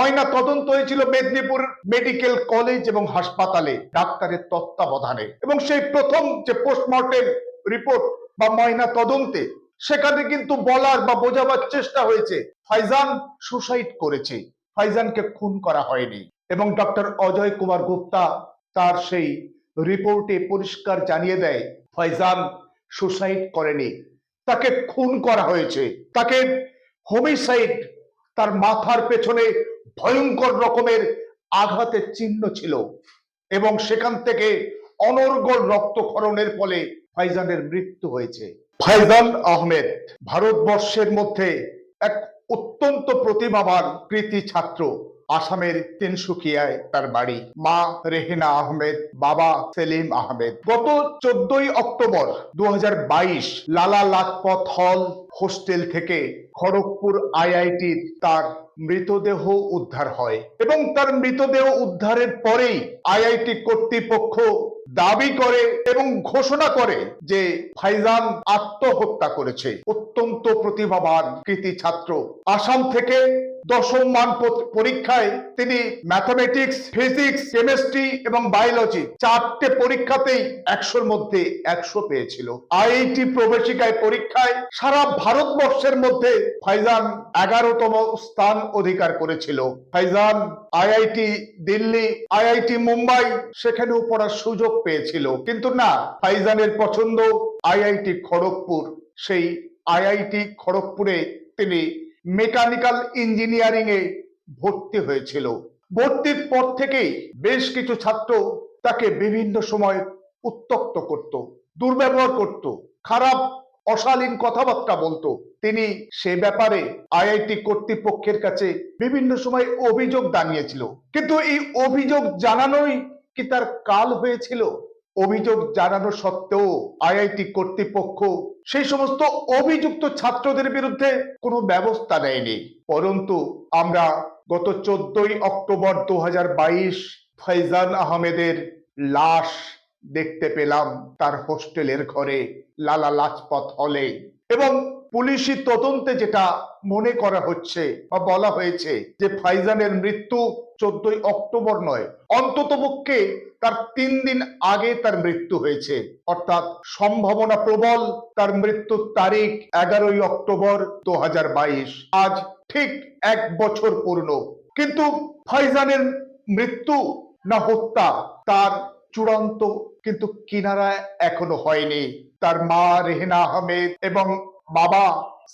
ময়না তদন্ত হয়েছিল Medinipur medical college এবং হাসপাতালে ডাক্তারের তত্ত্বাবধানে। এবং সেই প্রথম যে পোস্টমর্টেম রিপোর্ট বা ময়না তদন্তে, সেখানে কিন্তু বলার বা বোঝাবার চেষ্টা হয়েছে। ফাইজান সুসাইড করেছে। ফাইজানকে খুন করা হয়নি। এবং ডক্টর অজয় কুমার গুপ্তা তার সেই রিপোর্টে পরিষ্কার জানিয়ে দেয়, ফাইজান সুসাইড করেনি। তাকে খুন করা হয়েছে। তাকে হোমিসাইড তার মাথার পেছনে ভয়ঙ্কর রকমের আঘাতের চিহ্ন ছিল এবং সেখান থেকে অনর্গল রক্তক্ষরণের ফলে ফাইজানের মৃত্যু হয়েছে। ফাইজান আহমেদ ভারতবর্ষের মধ্যে এক অত্যন্ত প্রতিভাবান কৃতি ছাত্র। আসামের তিনসুকিয়ায় তার বাড়ি। মা রেহেনা আহমেদ, বাবা সেলিম আহমেদ। গত চোদ্দই অক্টোবর দু লালা লাজপত হল হোস্টেল থেকে খড়গপুর আইআইটির তার মৃতদেহ উদ্ধার হয় এবং তার মৃতদেহ উদ্ধারের পরেই আইআইটি কর্তৃপক্ষ দাবি করে এবং ঘোষণা করে যে ফাইজান আত্মহত্যা করেছে। অত্যন্ত প্রতিভাবান কৃতি ছাত্র। আসাম থেকে দশম মান পরীক্ষায় তিনি ম্যাথমেটিক্স ফিজিক্স কেমিস্ট্রি এবং বায়োলজি চারটে পরীক্ষাতেই একশোর মধ্যে একশো পেয়েছিল। আইআইটি প্রবেশিকায় পরীক্ষায় সারা ভারতবর্ষের মধ্যে ফাইজান এগারোতম স্থান অধিকার করেছিল। ফাইজান আইআইটি দিল্লি, আইআইটি মুম্বাই সেখানেও পড়ার সুযোগ পেয়েছিল। কিন্তু না, ফাইজানের পছন্দ আইআইটি খড়গপুর। সেই আইআইটি খড়গপুরে তিনি মেকানিক্যাল ইঞ্জিনিয়ারিং এ ভর্তি হয়েছিল। ভর্তির পর থেকেই বেশ কিছু ছাত্র তাকে বিভিন্ন সময় উত্তক্ত করত, দুর্ব্যবহার করত, খারাপ, অশালীন কথাবার্তা বলতো। তিনি সে ব্যাপারে আইআইটি কর্তৃপক্ষের কাছে বিভিন্ন সময় অভিযোগ জানিয়েছিল। কিন্তু এই অভিযোগ জানানোই কি তার কাল হয়েছিল? অভিযোগ জানানো সত্ত্বেও আইআইটি কর্তৃপক্ষ সেই সমস্ত অভিযুক্ত ছাত্রদের বিরুদ্ধে কোনো ব্যবস্থা নেয়নি। পরন্তু আমরা গত চোদ্দই অক্টোবর দু ফাইজান আহমেদের লাশ দেখতে পেলাম তার হোস্টেলের ঘরে, লালা লাজপথ হলে। এবং পুলিশি তদন্তে যেটা মনে করা হচ্ছে বা বলা হয়েছে যে ফাইজানের মৃত্যু চোদ্দই অক্টোবর নয়, অন্ততপক্ষে তার তিন দিন আগে তার মৃত্যু হয়েছে। অর্থাৎ সম্ভাবনা প্রবল, তার মৃত্যুর তারিখ এগারোই অক্টোবর দু আজ ঠিক এক বছর পূর্ণ। কিন্তু ফাইজানের মৃত্যু না হত্যা, তার চূড়ান্ত কিন্তু কিনারা এখনও হয়নি। তার মা রেহেনা আহমেদ এবং বাবা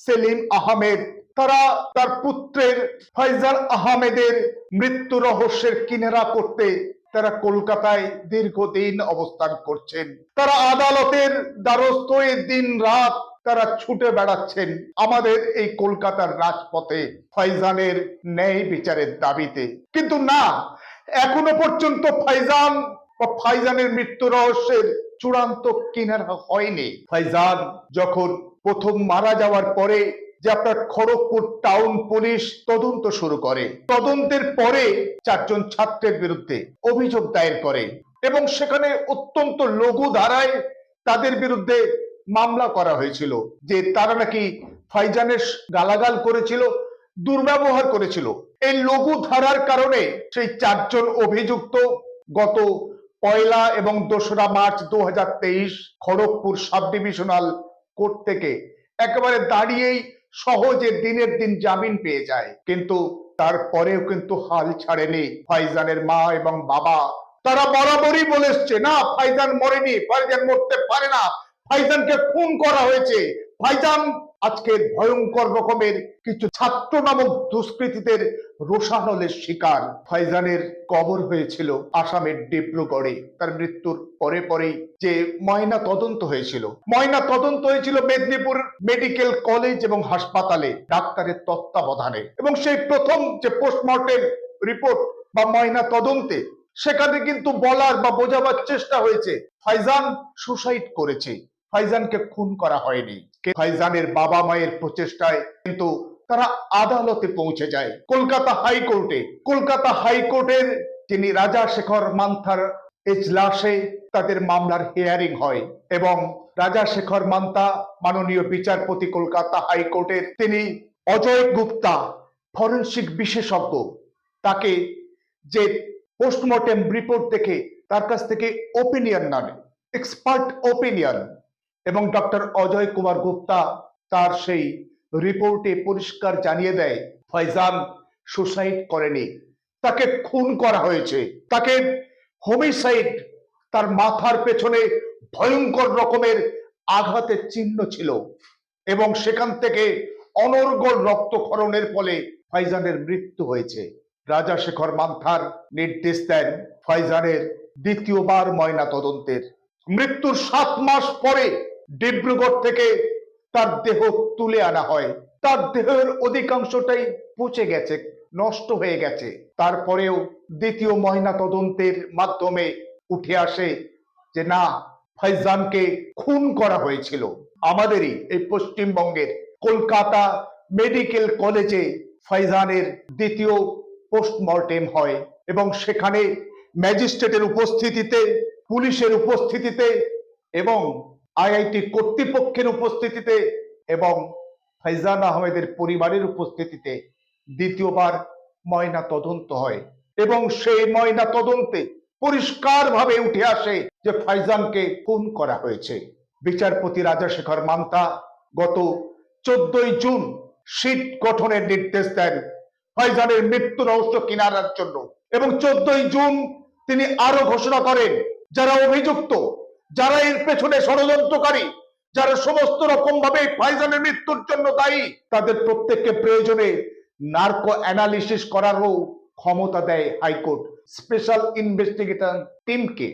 সেলিম আহমেদ তারা তার পুত্রের ফয়জাল আহমেদের মৃত্যু রহস্যের কিনারা করতে তারা কলকাতায় দীর্ঘদিন অবস্থান করছেন। তারা আদালতের দ্বারস্থ দিন রাত তারা ছুটে বেড়াচ্ছেন আমাদের এই কলকাতার রাজপথে ফয়জানের ন্যায় বিচারের দাবিতে। কিন্তু না, এখনও পর্যন্ত ফাইজান বা ফাইজানের মৃত্যু রহস্যের চূড়ান্ত কিনারা হয়নি। ফাইজান যখন প্রথম মারা যাওয়ার পরে যে আপনার খড়গপুর টাউন পুলিশ তদন্ত শুরু করে। তদন্তের পরে চারজন ছাত্রের বিরুদ্ধে অভিযোগ দায়ের করে এবং সেখানে অত্যন্ত লঘু ধারায় তাদের বিরুদ্ধে মামলা করা হয়েছিল যে তারা নাকি ফাইজানের গালাগাল করেছিল, দুর্ব্যবহার করেছিল। এই লঘু ধারার কারণে সেই চারজন অভিযুক্ত গত পয়লা এবং দোসরা মার্চ দু হাজার তেইশ খড়গপুর সাব ডিভিশনাল কোর্ট থেকে একেবারে দাঁড়িয়েই সহজে দিনের দিন জামিন পেয়ে যায়। কিন্তু তারপরেও কিন্তু হাল ছাড়েনি ফাইজানের মা এবং বাবা। তারা বরাবরই বলে এসছে না, ফাইজান মরেনি, ফাইজান মরতে পারে না। ফাইজানকে খুন করা হয়েছে। ফাইজান আজকে ভয়ঙ্কর রকমের কিছু ছাত্র নামক দুষ্কৃতীদের রোষানলের শিকার ফাইজানের কবর হয়েছিল আসামের ডিব্রুগড়ে। তার মৃত্যুর পরে পরেই যে ময়না তদন্ত হয়েছিল। ময়না তদন্ত হয়েছিল মেদিনীপুর মেডিকেল কলেজ এবং হাসপাতালে ডাক্তারের তত্ত্বাবধানে। এবং সেই প্রথম যে পোস্টমর্টেম রিপোর্ট বা ময়না তদন্তে সেখানে কিন্তু বলার বা বোঝাবার চেষ্টা হয়েছে। ফাইজান সুসাইড করেছে। ফাইজানকে খুন করা হয়নি। ফাইজানের বাবা মায়ের প্রচেষ্টায় কিন্তু তারা আদালতে পৌঁছে যায়। কলকাতা হাইকোর্টে, কলকাতা হাইকোর্টের যিনি রাজা শেখর মান্থার এজলাসে তাদের মামলার হিয়ারিং হয় এবং রাজা শেখর মান্তা মাননীয় বিচারপতি কলকাতা হাইকোর্টের তিনি অজয় গুপ্তা, ফরেনসিক বিশেষজ্ঞ, তাকে যে পোস্টমর্টেম রিপোর্ট দেখে তার কাছ থেকে ওপিনিয়ন না নেয় এক্সপার্ট ওপিনিয়ন এবং ডক্টর অজয় কুমার গুপ্তা তার সেই রিপোর্টে পরিষ্কার জানিয়ে দেয় ফয়জান সুসাইড করেনি। তাকে খুন করা হয়েছে। তাকে হোমিসাইড তার মাথার পেছনে ভয়ঙ্কর রকমের আঘাতের চিহ্ন ছিল এবং সেখান থেকে অনর্গল রক্তক্ষরণের ফলে ফয়জানের মৃত্যু হয়েছে। রাজা শেখর মান্থার নির্দেশ দেন ফয়জানের দ্বিতীয়বার ময়না তদন্তের মৃত্যুর সাত মাস পরে ডিব্রুগড় থেকে তার দেহ তুলে আনা হয়। তার দেহের অধিকাংশটাই পচে গেছে, নষ্ট হয়ে গেছে। তারপরেও দ্বিতীয় ময়না তদন্তের মাধ্যমে উঠে আসে যে, না ফয়জানকে খুন করা হয়েছিল। আমাদেরই এই পশ্চিমবঙ্গের কলকাতা মেডিকেল কলেজে ফয়জানের দ্বিতীয় পোস্টমর্টেম হয় এবং সেখানে ম্যাজিস্ট্রেটের উপস্থিতিতে, পুলিশের উপস্থিতিতে এবং আইআইটি কর্তৃপক্ষের উপস্থিতিতে এবং ফৈজান আহমেদের পরিবারের উপস্থিতিতে দ্বিতীয়বার ময়না তদন্ত হয় এবং সেই ময়না তদন্তে পরিষ্কারভাবে উঠে আসে যে ফাইজানকে খুন করা হয়েছে। বিচারপতি রাজাশেখর মান্তা গত চোদ্দই জুন সিট গঠনের নির্দেশ দেন ফয়জানের মৃত্যু রহস্য কিনারার জন্য এবং চোদ্দই জুন তিনি আরও ঘোষণা করেন, যারা অভিযুক্ত যারা এর পেছনে ষড়যন্ত্রকারী, যারা সমস্ত রকম ভাবে ফাইজানের মৃত্যুর জন্য দায়ী, তাদের প্রত্যেককে প্রয়োজনে নার্কো অ্যানালিসিস করারও ক্ষমতা দেয় হাইকোর্ট। স্পেশাল ইনভেস্টিগেটর টিমকে